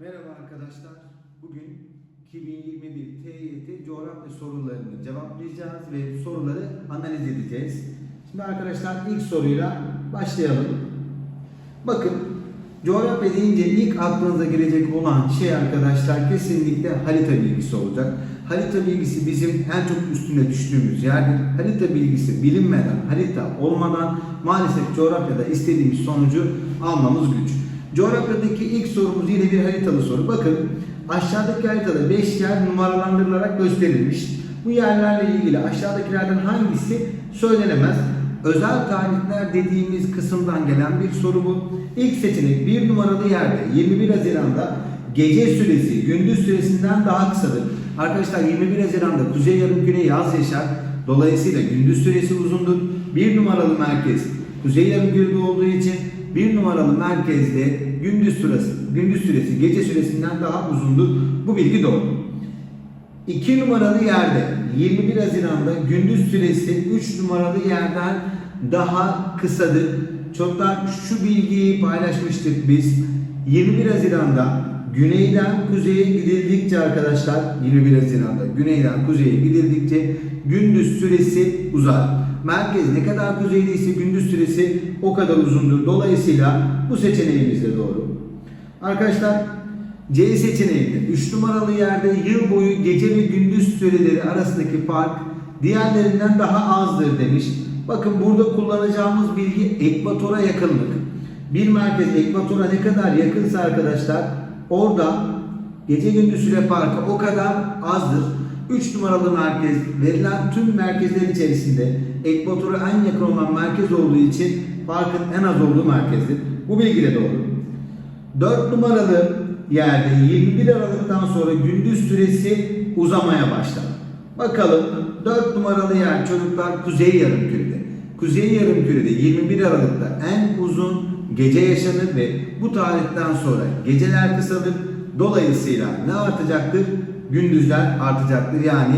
Merhaba arkadaşlar. Bugün 2021 TYT coğrafya sorularını cevaplayacağız ve soruları analiz edeceğiz. Şimdi arkadaşlar ilk soruyla başlayalım. Bakın coğrafya deyince ilk aklınıza gelecek olan şey arkadaşlar kesinlikle harita bilgisi olacak. Harita bilgisi bizim en çok üstüne düştüğümüz yerdir. Harita bilgisi bilinmeden, harita olmadan maalesef coğrafyada istediğimiz sonucu almamız güç. Coğrafyadaki ilk sorumuz yine bir haritalı soru. Bakın aşağıdaki haritada 5 yer numaralandırılarak gösterilmiş. Bu yerlerle ilgili aşağıdakilerden hangisi söylenemez? Özel tarihler dediğimiz kısımdan gelen bir soru bu. İlk seçenek bir numaralı yerde 21 Haziran'da gece süresi gündüz süresinden daha kısadır. Arkadaşlar 21 Haziran'da kuzey yarım güney yaz yaşar. Dolayısıyla gündüz süresi uzundur. Bir numaralı merkez kuzey yarım güneyde olduğu için bir numaralı merkezde gündüz süresi, gündüz süresi gece süresinden daha uzundur. Bu bilgi doğru. 2 numaralı yerde 21 Haziran'da gündüz süresi 3 numaralı yerden daha kısadır. Çoktan şu bilgiyi paylaşmıştık biz. 21 Haziran'da güneyden kuzeye gidildikçe arkadaşlar 21 Haziran'da güneyden kuzeye gidildikçe gündüz süresi uzar. Merkez ne kadar kuzeydeyse gündüz süresi o kadar uzundur. Dolayısıyla bu seçeneğimiz de doğru. Arkadaşlar C seçeneğinde 3 numaralı yerde yıl boyu gece ve gündüz süreleri arasındaki fark diğerlerinden daha azdır demiş. Bakın burada kullanacağımız bilgi ekvatora yakınlık. Bir merkez ekvatora ne kadar yakınsa arkadaşlar orada gece gündüz süre farkı o kadar azdır. 3 numaralı merkez verilen tüm merkezler içerisinde ekvatora en yakın olan merkez olduğu için farkın en az olduğu merkezdir. Bu bilgi de doğru. 4 numaralı yerde 21 Aralık'tan sonra gündüz süresi uzamaya başlar. Bakalım 4 numaralı yer çocuklar Kuzey Yarımküre'de. Kuzey Yarımküre'de 21 Aralık'ta en uzun gece yaşanır ve bu tarihten sonra geceler kısalır. Dolayısıyla ne artacaktır? Gündüzler artacaktır. Yani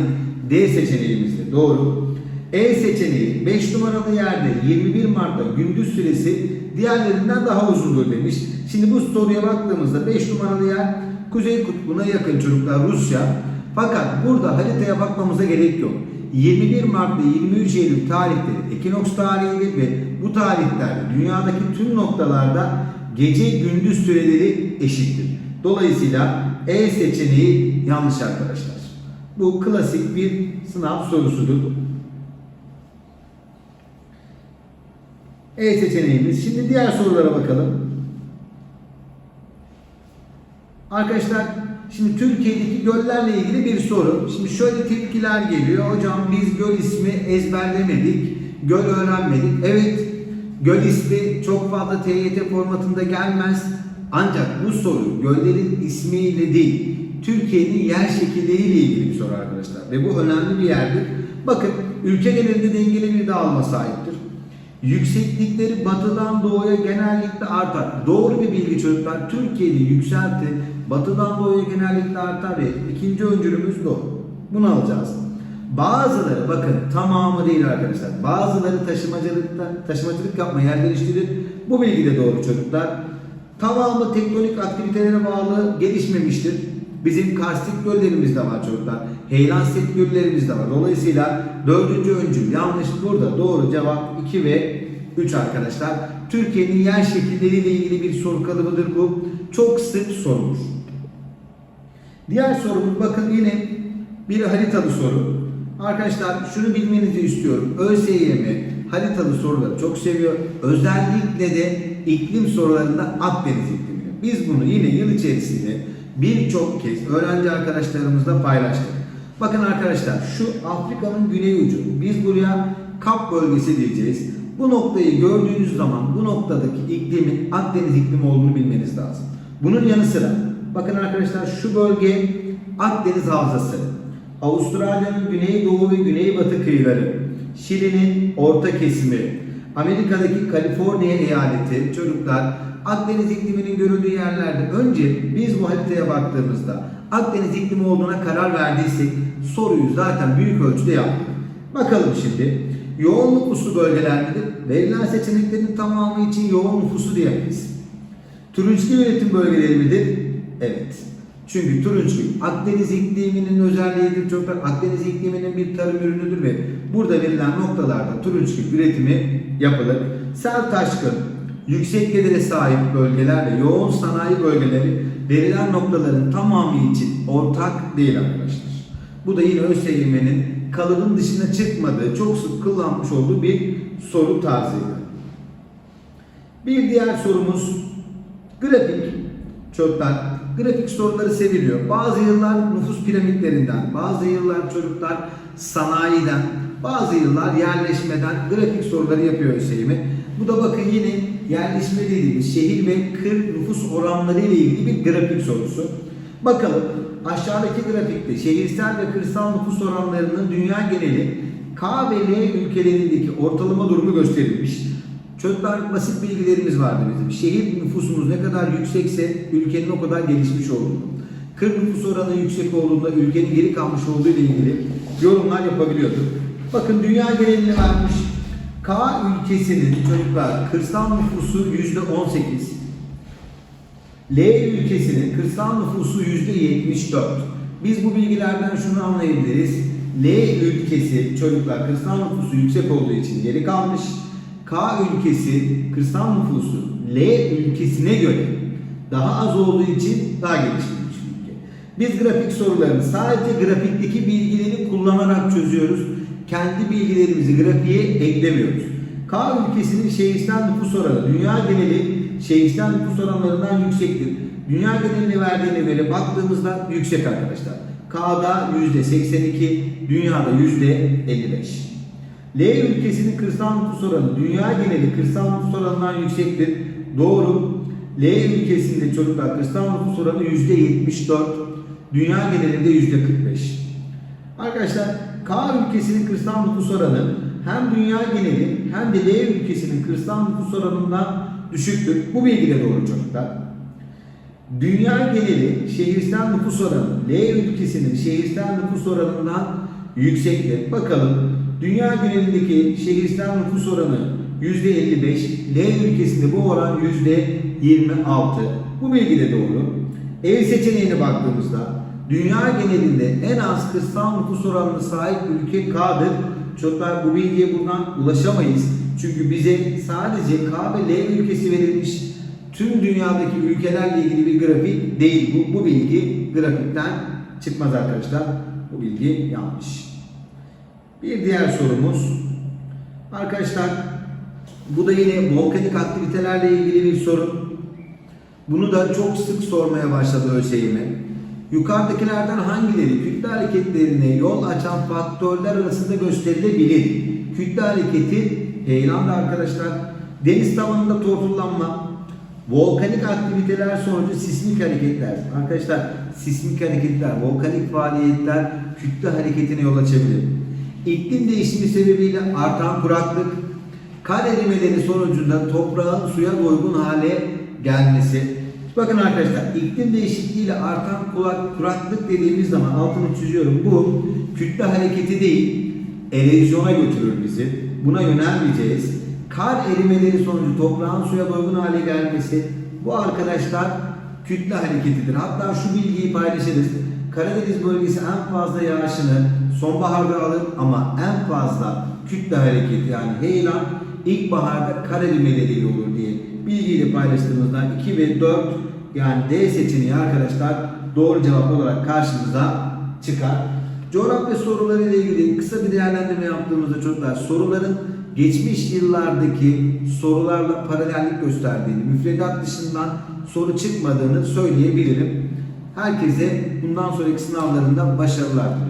D seçeneğimiz de doğru. E seçeneği 5 numaralı yerde 21 Mart'ta gündüz süresi diğerlerinden daha uzundur demiş. Şimdi bu soruya baktığımızda 5 numaralı yer Kuzey Kutbu'na yakın çocuklar Rusya. Fakat burada haritaya bakmamıza gerek yok. 21 Mart ve 23 Eylül tarihleri ekinoks tarihidir ve bu tarihlerde dünyadaki tüm noktalarda gece gündüz süreleri eşittir. Dolayısıyla E seçeneği yanlış arkadaşlar. Bu klasik bir sınav sorusudur. E seçeneğimiz. Şimdi diğer sorulara bakalım. Arkadaşlar şimdi Türkiye'deki göllerle ilgili bir soru. Şimdi şöyle tepkiler geliyor. Hocam biz göl ismi ezberlemedik. Göl öğrenmedik. Evet göl ismi çok fazla TYT formatında gelmez. Ancak bu soru göllerin ismiyle değil, Türkiye'nin yer şekilleriyle ilgili bir soru arkadaşlar. Ve bu önemli bir yerdir. Bakın ülke genelinde dengeli bir dağılma sahiptir. Yükseklikleri batıdan doğuya genellikle artar. Doğru bir bilgi çocuklar. Türkiye'de yükselti batıdan doğuya genellikle artar ve ikinci öncülümüz doğru. Bunu alacağız. Bazıları bakın tamamı değil arkadaşlar. Bazıları taşımacılıkta taşımacılık yapma yer değiştirir. Bu bilgi de doğru çocuklar. Tamamı tektonik aktivitelere bağlı gelişmemiştir. Bizim karstik göllerimiz de var çocuklar. Heyelan set göllerimiz de var. Dolayısıyla dördüncü öncül yanlış burada. Doğru cevap 2 ve 3 arkadaşlar. Türkiye'nin yer şekilleriyle ilgili bir soru kalıbıdır bu. Çok sık sorulur. Diğer sorumuz bakın yine bir haritalı soru. Arkadaşlar şunu bilmenizi istiyorum. ÖSYM haritalı soruları çok seviyor. Özellikle de iklim sorularında Akdeniz iklimini. Biz bunu yine yıl içerisinde birçok kez öğrenci arkadaşlarımızla paylaştık. Bakın arkadaşlar şu Afrika'nın güney ucu. Biz buraya Kap bölgesi diyeceğiz. Bu noktayı gördüğünüz zaman bu noktadaki iklimin Akdeniz iklimi olduğunu bilmeniz lazım. Bunun yanı sıra bakın arkadaşlar şu bölge Akdeniz havzası. Avustralya'nın güneydoğu ve güneybatı kıyıları, Şili'nin orta kesimi, Amerika'daki Kaliforniya eyaleti, çocuklar Akdeniz ikliminin görüldüğü yerlerde önce biz bu haritaya baktığımızda Akdeniz iklimi olduğuna karar verdiysek soruyu zaten büyük ölçüde yaptık. Bakalım şimdi yoğun nüfuslu bölgeler midir? Verilen seçeneklerin tamamı için yoğun nüfuslu diyemeyiz. Turistik üretim bölgeleri midir? Evet. Çünkü turunçgil Akdeniz ikliminin özelliğidir. Çocuklar Akdeniz ikliminin bir tarım ürünüdür ve burada verilen noktalarda turunçgil üretimi yapılır. Sel taşkın, yüksek gelire sahip bölgeler ve yoğun sanayi bölgeleri verilen noktaların tamamı için ortak değil arkadaşlar. Bu da yine ÖSYM'nin kalıbın dışına çıkmadığı, çok sık kullanmış olduğu bir soru tarzıydı. Bir diğer sorumuz grafik. Çocuklar grafik soruları seviliyor. Bazı yıllar nüfus piramitlerinden, bazı yıllar çocuklar sanayiden, bazı yıllar yerleşmeden grafik soruları yapıyor ÖSYM. Bu da bakın yine yerleşme dediğimiz şehir ve kır nüfus oranları ile ilgili bir grafik sorusu. Bakalım aşağıdaki grafikte şehirsel ve kırsal nüfus oranlarının dünya geneli K ve L ülkelerindeki ortalama durumu gösterilmiş. Çocuklar basit bilgilerimiz vardı bizim. Şehir nüfusumuz ne kadar yüksekse ülkenin o kadar gelişmiş olur. Kır nüfus oranı yüksek olduğunda ülkenin geri kalmış olduğu ile ilgili yorumlar yapabiliyorduk. Bakın dünya genelini vermiş. K ülkesinin çocuklar kırsal nüfusu yüzde 18. L ülkesinin kırsal nüfusu yüzde 74. Biz bu bilgilerden şunu anlayabiliriz. L ülkesi çocuklar kırsal nüfusu yüksek olduğu için geri kalmış. K ülkesi kırsal nüfusu L ülkesine göre daha az olduğu için daha gelişmiş ülke. Biz grafik sorularını sadece grafikteki bilgileri kullanarak çözüyoruz. Kendi bilgilerimizi grafiğe eklemiyoruz. K ülkesinin şehirsel nüfus oranı dünya geneli şehirsel nüfus oranlarından yüksektir. Dünya genelini verdiğine göre baktığımızda yüksek arkadaşlar. K'da %82, dünyada %55. L ülkesinin kırsal nüfus oranı dünya geneli kırsal nüfus oranından yüksektir. Doğru. L ülkesinde çocuklar kırsal nüfus oranı %74, dünya genelinde %45. Arkadaşlar K ülkesinin kırsal nüfus oranı hem dünya geneli hem de L ülkesinin kırsal nüfus oranından düşüktür. Bu bilgi de doğru çocuklar. Dünya geneli şehirsel nüfus oranı L ülkesinin şehirsel nüfus oranından yüksektir. Bakalım dünya genelindeki şehirsel nüfus oranı %55, L ülkesinde bu oran %26. Bu bilgi de doğru. Ev seçeneğine baktığımızda dünya genelinde en az kırsal nüfus oranına sahip ülke K'dır. Çocuklar bu bilgiye buradan ulaşamayız. Çünkü bize sadece K ve L ülkesi verilmiş tüm dünyadaki ülkelerle ilgili bir grafik değil. Bu, bu bilgi grafikten çıkmaz arkadaşlar. Bu bilgi yanlış. Bir diğer sorumuz. Arkadaşlar bu da yine volkanik aktivitelerle ilgili bir soru. Bunu da çok sık sormaya başladı ÖSYM. Yukarıdakilerden hangileri kütle hareketlerine yol açan faktörler arasında gösterilebilir? Kütle hareketi heyelandı arkadaşlar. Deniz tavanında tortullanma, volkanik aktiviteler sonucu sismik hareketler. Arkadaşlar sismik hareketler, volkanik faaliyetler kütle hareketine yol açabilir. İklim değişimi sebebiyle artan kuraklık, kar erimeleri sonucunda toprağın suya doygun hale gelmesi. Bakın arkadaşlar iklim değişikliğiyle artan kulak, kuraklık dediğimiz zaman altını çiziyorum. Bu kütle hareketi değil, erozyona götürür bizi. Buna yönelmeyeceğiz. Kar erimeleri sonucu toprağın suya doygun hale gelmesi bu arkadaşlar kütle hareketidir. Hatta şu bilgiyi paylaşırız. Karadeniz bölgesi en fazla yağışını sonbaharda alır ama en fazla kütle hareketi yani heyelan ilkbaharda kar erimeleriyle olur diye bilgiyi de paylaştığımızda 2 ve 4 yani D seçeneği arkadaşlar doğru cevap olarak karşımıza çıkar. Coğrafya soruları ile ilgili kısa bir değerlendirme yaptığımızda çocuklar soruların geçmiş yıllardaki sorularla paralellik gösterdiğini, müfredat dışından soru çıkmadığını söyleyebilirim. Herkese bundan sonraki sınavlarında başarılar diliyorum.